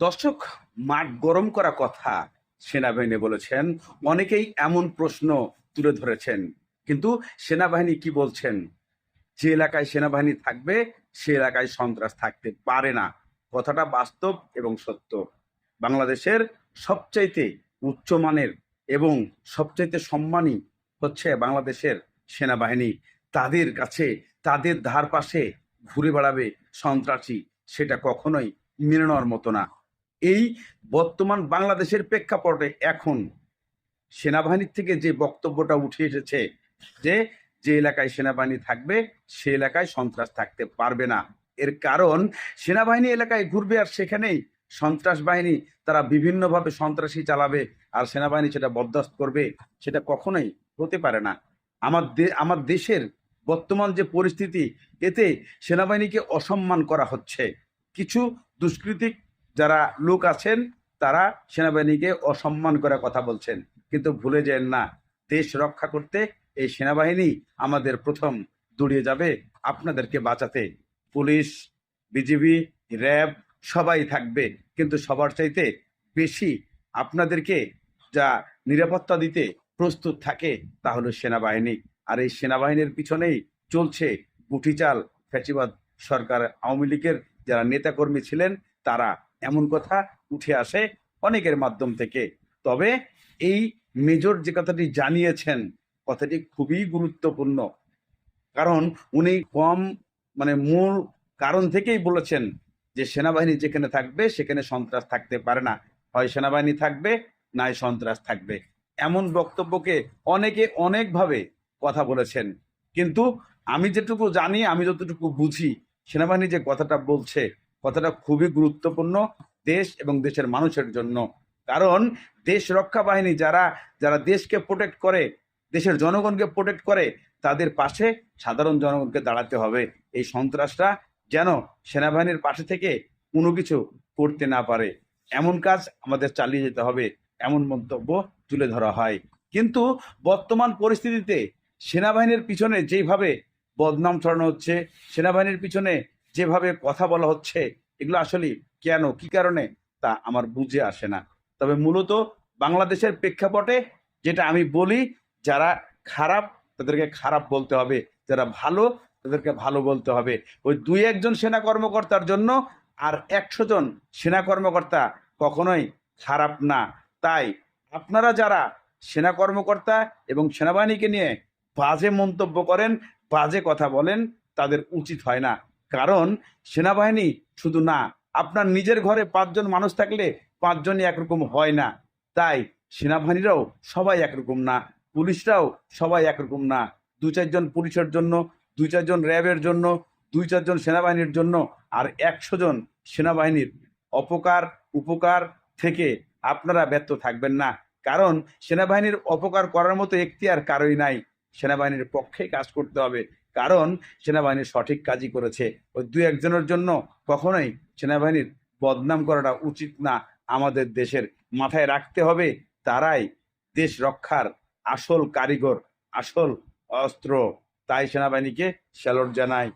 দর্শক, মাঠ গরম করা কথা সেনাবাহিনী বলেছেন। অনেকেই এমন প্রশ্ন তুলে ধরেছেন। কিন্তু সেনাবাহিনী কি বলছেন? যে এলাকায় সেনাবাহিনী থাকবে, সে এলাকায় সন্ত্রাস থাকতে পারে না। কথাটা বাস্তব এবং সত্য। বাংলাদেশের সবচাইতে উচ্চমানের এবং সবচাইতে সম্মানী হচ্ছে বাংলাদেশের সেনাবাহিনী। তাদের কাছে, তাদের ধার পাশে ঘুরে বেড়াবে সন্ত্রাসী, সেটা কখনোই মেনে নেওয়ার মতো না। এই বর্তমান বাংলাদেশের প্রেক্ষাপটে এখন সেনাবাহিনীর থেকে যে বক্তব্যটা উঠে এসেছে যে যে এলাকায় সেনাবাহিনী থাকবে, সে এলাকায় সন্ত্রাস থাকতে পারবে না। এর কারণ, সেনাবাহিনী এলাকায় ঘুরবে আর সেখানেই সন্ত্রাস বাহিনী তারা বিভিন্নভাবে সন্ত্রাসী চালাবে আর সেনাবাহিনী সেটা বরদাস্ত করবে, সেটা কখনোই হতে পারে না। আমার আমার দেশের বর্তমান যে পরিস্থিতি, এতে সেনাবাহিনীকে অসম্মান করা হচ্ছে। কিছু দুষ্কৃতিক যারা লোক আছেন, তারা সেনাবাহিনীকে অসম্মান করে কথা বলছেন। কিন্তু ভুলে যেন না, দেশ রক্ষা করতে এই সেনাবাহিনী আমাদের প্রথম দৌড়িয়ে যাবে। আপনাদেরকে বাঁচাতে পুলিশ, বিজিবি, র্যাব সবাই থাকবে। কিন্তু সবার চাইতে বেশি আপনাদেরকে যা নিরাপত্তা দিতে প্রস্তুত থাকে, তা হলো সেনাবাহিনী। আর এই সেনাবাহিনীর পিছনেই চলছে গুটিচাল ফ্যাচিবাদ সরকার। আওয়ামী লীগের যারা নেতাকর্মী ছিলেন, তারা এমন কথা উঠে আসে অনেকের মাধ্যম থেকে। তবে এই মেজর যে কথাটি জানিয়েছেন, কথাটি খুবই গুরুত্বপূর্ণ। কারণ উনি কম মানে মূল কারণ থেকেই বলেছেন যে, সেনাবাহিনী যেখানে থাকবে, সেখানে সন্ত্রাস থাকতে পারে না। হয় সেনাবাহিনী থাকবে, নাই সন্ত্রাস থাকবে। এমন বক্তব্যকে অনেকে অনেকভাবে কথা বলেছেন। কিন্তু আমি যেটুকু জানি, আমি যতটুকু বুঝি, সেনাবাহিনী যে কথাটা বলছে কথাটা খুবই গুরুত্বপূর্ণ দেশ এবং দেশের মানুষের জন্য। কারণ দেশ রক্ষা বাহিনী যারা যারা দেশকে প্রোটেক্ট করে, দেশের জনগণকে প্রোটেক্ট করে, তাদের পাশে সাধারণ জনগণকে দাঁড়াতে হবে। এই সন্ত্রাসটা যেন সেনাবাহিনীর পাশে থেকে কোনো কিছু করতে না পারে। এমন কাজ আমাদের চালিয়ে যেতে হবে, এমন মন্তব্য তুলে ধরা হয়। কিন্তু বর্তমান পরিস্থিতিতে সেনাবাহিনীর পিছনে যেভাবে বদনাম ছড়ানো হচ্ছে, সেনাবাহিনীর পিছনে যেভাবে কথা বলা হচ্ছে, এগুলো আসলে কেন, কি কারণে, তা আমার বুঝে আসে না। তবে মূলত বাংলাদেশের প্রেক্ষাপটে যেটা আমি বলি, যারা খারাপ, তাদেরকে খারাপ বলতে হবে। যারা ভালো, তাদেরকে ভালো বলতে হবে। ওই দুই একজন সেনা কর্মকর্তার জন্য আর একশো জন সেনা কর্মকর্তা কখনোই খারাপ না। তাই আপনারা যারা সেনা কর্মকর্তা এবং সেনাবাহিনীকে নিয়ে বাজে মন্তব্য করেন, বাজে কথা বলেন, তাদের উচিত হয় না। কারণ সেনাবাহিনী শুধু না, আপনার নিজের ঘরে পাঁচজন মানুষ থাকলে পাঁচজনই একরকম হয় না। তাই সেনাবাহিনীরাও সবাই একরকম না, পুলিশরাও সবাই একরকম না। দু চারজন পুলিশের জন্য দুই চারজন র্যাবের জন্য দুই চারজন সেনাবাহিনীর জন্য আর একশো জন সেনাবাহিনীর অপকার, উপকার থেকে আপনারা ব্যর্থ থাকবেন না। কারণ সেনাবাহিনীর অপকার করার মতো এখতিয়ার কারোই নাই। সেনাবাহিনীর পক্ষে কাজ করতে হবে। কারণ সেনাবাহিনী সঠিক কাজই করেছে। ওই দু একজনের জন্য কখনোই সেনাবাহিনীর বদনাম করাটা উচিত না আমাদের দেশের। মাথায় রাখতে হবে তারাই দেশ রক্ষার আসল কারিগর, আসল অস্ত্র। তাই সেনাবাহিনীকে স্যালট জানাই।